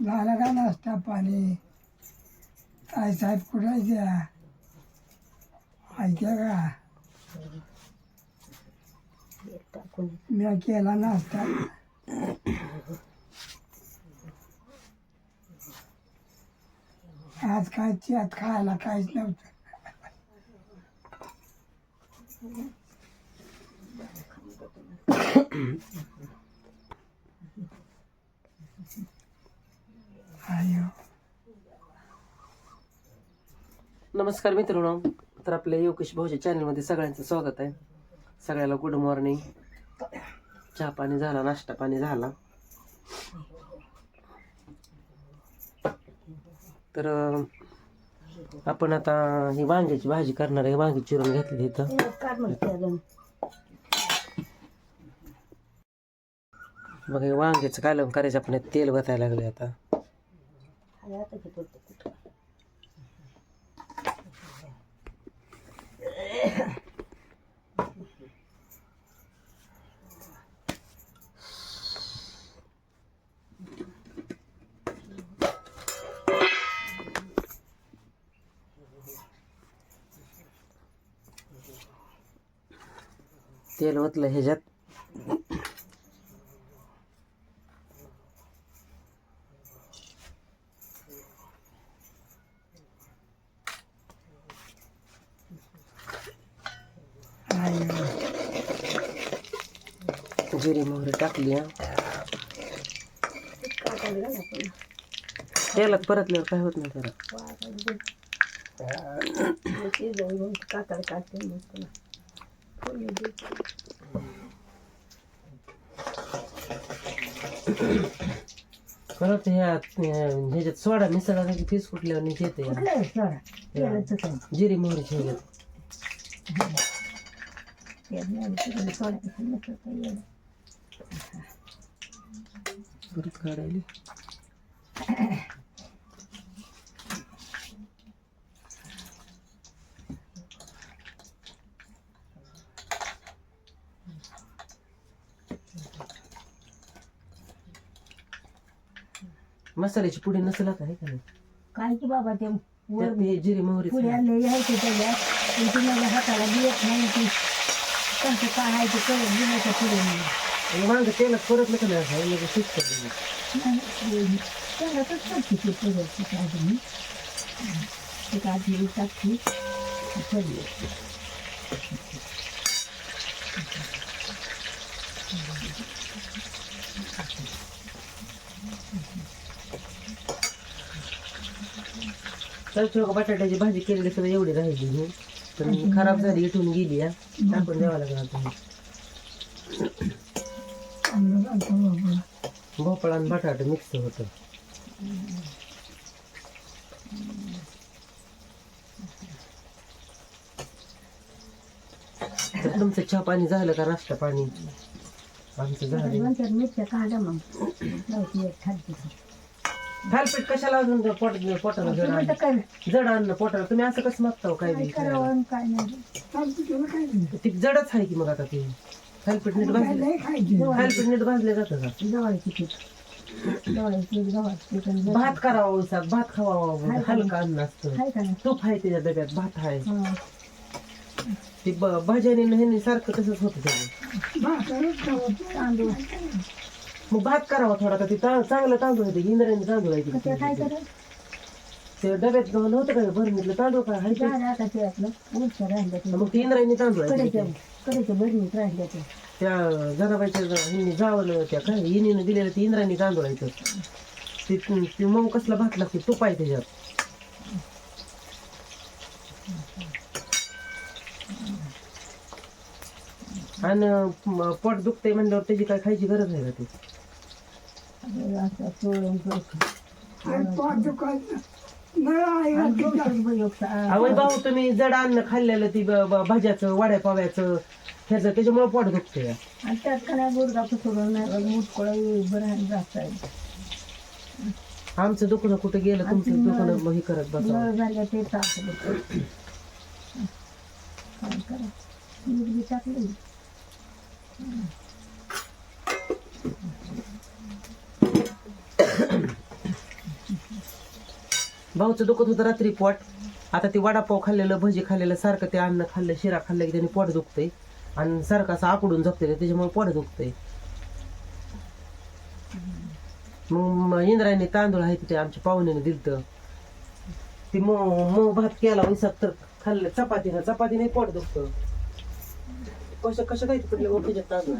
झाला का नाश्ता पाणी? काय साहेब कुठे द्या ऐक्या का? मी केला नाश्ता. आज काय आज खायला काहीच नव्हतं. नमस्कार मित्रांनो. तर आपल्या योगेश भाऊच्या चॅनलमध्ये सगळ्यांचं स्वागत आहे. सगळ्याला गुड मॉर्निंग चहा पाणी झाला नाश्ता पाणी झाला. तर आपण आता ही वांग्याची भाजी करणार आहे. वांगी चिरून घेतली इथं. मग हे वांग्याचं कालम करायचं आपण तेल बसायला लागले आता. तेल ओतलं ह्याच्यात. जिरी मोहरी टाकली तेलात परतल्यावर काय होत नाही जरा परत ह्या ह्याच्यात सोडा मिसळला की फीस कुठल्यावर? नीट येते जिरी येणं. परत काढायली. मसाल्याची पुडी नसेल आता आहे का काय की बाबा ते वर जिरी मोहरी पुढे आले यायचे त्याच्यात पण ती माझ्या हाताला नाही ती. कसं काय आहे ते पुढे वांग तेलात परत नका नाही? असं शिजतं तेलातच टाकते ती पुढे काढून ते काढली टाकली ठेवली तर बटाट्याची भाजी केलेली सगळं एवढी राहिली ही. तर खराब झाली इथून गेली हा. टाकून द्यावा लागला तुम्ही भोपळा आणि बटाटा मिक्स होतं. तर तुमचं चहा पाणी झालं का नाश्ता पाणी? आमचं झालं. नंतर काढा मग. लावती थालपीठ कशाला अजून पोट पोटाला जड आणलं? जड आणलं पोटाला. तुम्ही असं कसं मागता हो काय काय बी करावं आणि काय नाही. चालतं तुला काय नाही. ते जडच आहे की मग आता ते? थालपीठ नीट काय भाजले. नाही खायची. थालपीठ नीट भाजले जातं का? जवळची पीठ. जवळची गव्हाचं पीठ आणि भात करावा उसात. भात खावा हलका अन्न असतं. हाय का नाही? तूप आहे त्याच्या डब्यात. भात आहे. हा. ते ब- भाज्याने न ह्याने सारखं तसंच होतं त्याचं. भाकरच खावं तांदूळ. मग भात करावा थोडा का ते ता- चांगलं तांदूळ आहे ते इंद्रायणी तांदूळ आहे ते काय ते. करायचं ते डब्यात नव्हतं का भरणीतलं तांदूळ का हाय ते? झालं आता ते आपलं उलचं राहिलं ते मग ते इंद्रायणी तांदूळ आहे राहिलं ते त्या जनाबाईच्या जावलं त्या काय हिनीनं दिलेलं ते इंद्रायणी तांदूळ आहे ते. ते ते मऊ कसला भात लागते तूप आहे त्याच्यात आणि म, पोट दुखते म्हणल्यावर त्याची काय खायची गरज आहे का आवय भाऊ तुम्ही जड अन्न खाल्लेलं ती ब- ब- भाज्याचं वड्या पाव्याचं ह्याचं त्याच्यामुळे पोट दुखते आमचं दुखणं कुठे गेलं तुमचं दुखणं मग हे करत बसा ते काय करा मुलगी टाकली भाऊचं दुखत होतं रात्री पोट. आता ते वडापाव खाल्लेलं भजी खाल्लेलं सारखं ते अन्न खाल्लं शिरा खाल्लं की त्याने पोट दुखतंय. आणि सारखं असं आकडून झोपते त्याच्यामुळे पोट दुखतंय. मग इंद्रायणी तांदूळ आहे ते आमच्या पाहुण्याने दिलत. ते मऊ भात केला वैसात तर खाल्लं. चपातीनं चपातीने पोट दुखतं. कशा कशा काय पडले ओळखीचे तांदूळ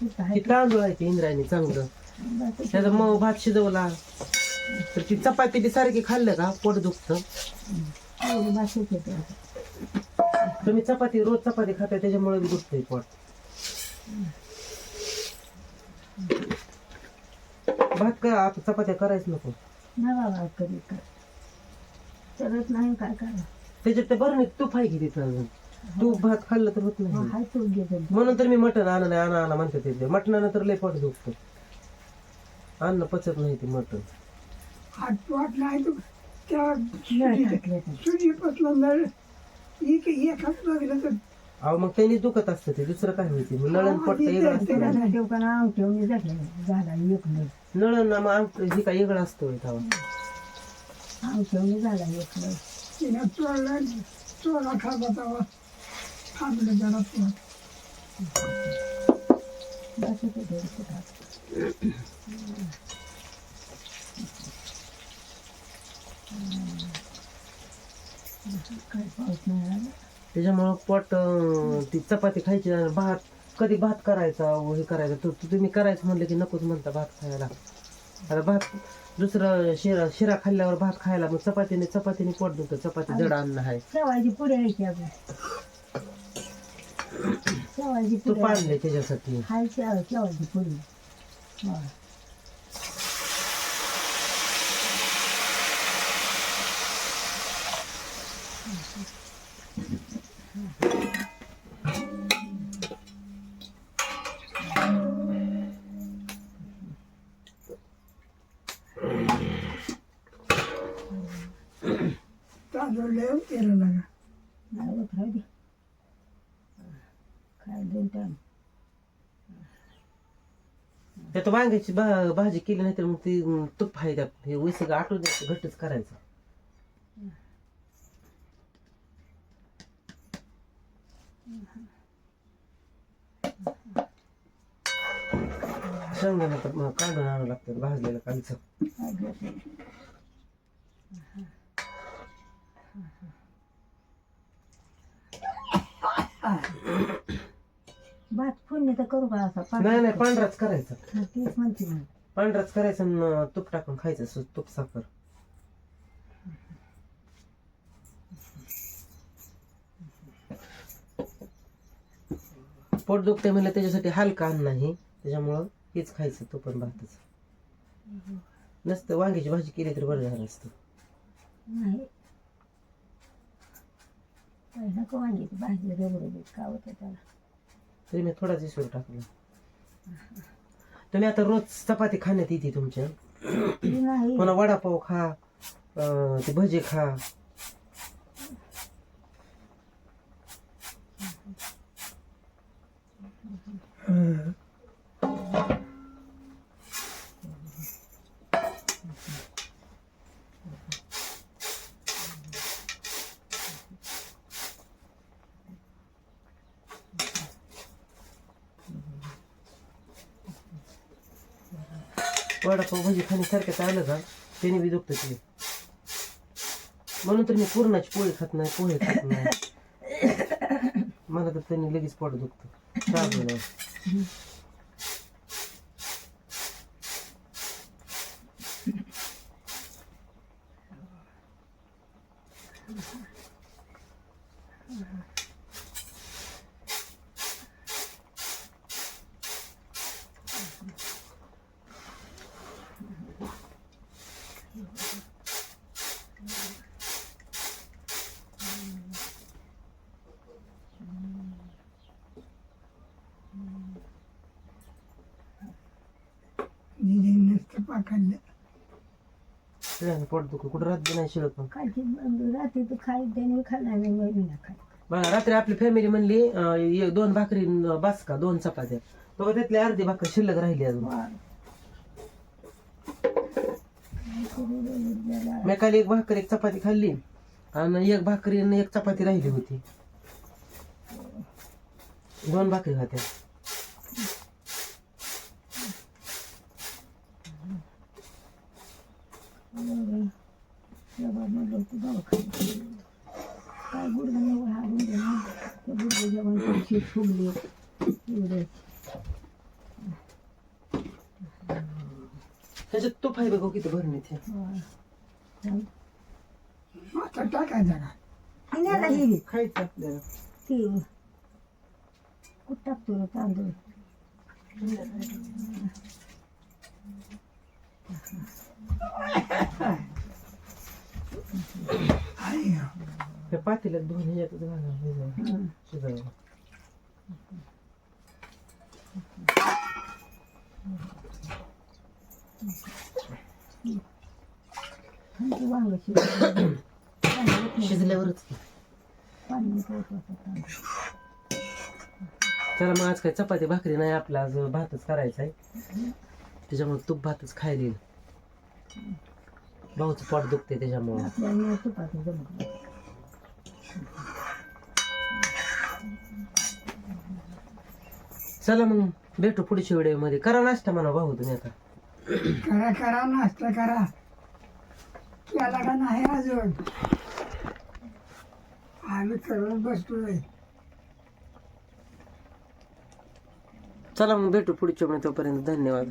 तिथं तांदूळ आहे ते इंद्रायणी चांगलं. त्याचा मऊ भात शिजवला. तर ती चपाती बी सारखी खाल्लं का? पोट दुखतं. तुम्ही चपाती रोज चपाती खाताय त्याच्यामुळे दुखतंय पोट. भात करा आता चपात्या करायच नको? नाही बाबा कधी कर तरच नाही काय करा त्याच्यात ते बरं नाही तूप आहे की तिथं अजून? तूप भात खाल्लं तर होत नाही. तो घेतो. म्हणून तर मी मटण आणा नाही आणा आणा म्हणते ते मटणानं तर लय पोट दुखतं. अन्न पचत नाही ते मटण. हात वाट नाही तू त्या नळ सुजी नळ एक एखाद लागलं तर अहो मग त्यांनी दुखत असतं ते दुसरं काय होते नळण पोट वेगळं असतं. ना. त्याला ठेव का ना? ठेवून झाले. झाला एक नाही नळण ना मग आम- हे काय वेगळं असतं तेव्हा. ठेवून झाला एक नाही तिनं चोळला चोळा खात होता थांबलं जरा त्याच्यामुळं पोट ती चपाती खायची आणि भात कधी भात करायचा व हे करायचं तर तुम्ही करायचं म्हणलं की नकोच म्हणता भात खायला. आता भात दुसरं शिरा शिरा खाल्ल्यावर भात खायला मग चपातीने चपातीने पोट दुखतं चपाती जड अन्न आहे. पुढे शेवायची तू पुढे पाडले त्याच्यासाठी. हाय शेव शेवायची पुढे हो. तांदूळ लय केलं लागा नाही होत राहू दे दोन टाइम त्यात वांग्याची भा- भाजी केली नाही तर मग ती अं, तूप आहे त्या हे वैसे आटून द्यायचं घट्टच करायचं. शेंगदाणा तर मग काढून आणावं लागतं भाजलेलं कालचं काय भात फोडणी तर करू का असा? नाही नाही पांढराच करायचा. हा, तीच म्हणते मी. पांढराच करायचा आणि तूप टाकून खायचं सु- तूप साखर. पोट दुखते म्हणलं त्याच्यासाठी हलका अन्न आहे. त्याच्यामुळं हेच खायचं तो पण भातच. नसतं वांग्याची भाजी केली तर बरं झालं असतं. नाही. नको वांग्याची भाजी होतं त्याला. तरी मी थोडाच इसवर टाकला. तुम्ही आता रोज चपाती खाण्यात येते तुमच्या. नाही. पुन्हा वडापाव खा अं, ते भजे खा. वडापाव भजी खाण्यासारखं आलं का? त्याने बी दुखतं ते. म्हणून तर मी पुरणाची पोळी खात नाही पोहे खात नाही. मला तर त्यांनी लगेच पोट दुखतं. चालू नाही दिदी पाकडलं त्याने पोट दुखलं. कुठं राहत नाही शिळत पण? कालची रात्री तू खाय त्याने खाल्ला नाही बघा रात्री आपली फॅमिली म्हणली अं, एक- दोन भाकरी न बास का दोन चपात्या. बघा त्यातली अर्धी भाकरी शिल्लक राहिली अजून. मी काल एक भाकर एक चपाती खाल्ली. आणि एक भाकरी आणि एक चपाती राहिली होती. दोन भाकरी खात्या. काय गुडघा नाही हा गुडघा नाही ते गुडघे जेवण पैसे फुगले एवढे त्याच्यात तूप आहे बघ किती भरून येते आता टाकायचा का हिंगाला हिरी खायचं आपल्याला ती कुठं टाकतो रे तांदूळ आहे त्या पातेल्यात दोन वांग शिजल्यावरच तांदूळ त्याला मग आज काय चपाती भाकरी नाही आपला आज भातच करायचा आहे त्याच्यामुळे तूप भातच खायला येईल भाऊचं पोट दुखते त्याच्यामुळे. आपल्याला तुपाचं जमत चला मग भेटू पुढच्या व्हिडिओमध्ये करा नाश्ता म्हणा भाऊ तुम्ही आता. करा करा नाश्ता करा. केला का नाही अजून? आम्ही करत बसतोय चला मग भेटू पुढच्या व्हिडिओ तोपर्यंत धन्यवाद.